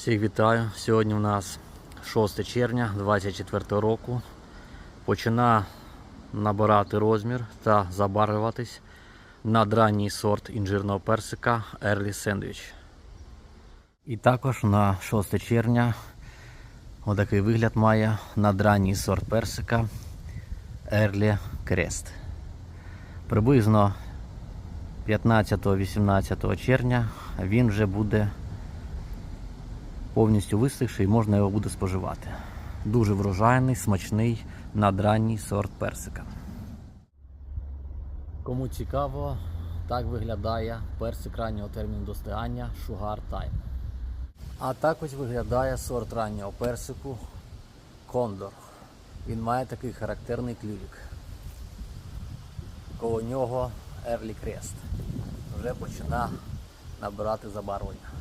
Всіх вітаю. Сьогодні у нас 6 червня 2024 року. Почина набирати розмір та забарвлюватись надранній сорт інжирного персика Early Sandwich. І також на 6 червня отакий вигляд має надранній сорт персика Early Crest. Приблизно 15-18 червня він вже буде повністю висохший і можна його буде споживати. Дуже врожайний, смачний, надранній сорт персика. Кому цікаво, так виглядає персик раннього терміну достигання Sugar Time. А також виглядає сорт раннього персику Кондор. Він має такий характерний клювік. Коло нього Early Crest. Вже починає набирати забарвлення.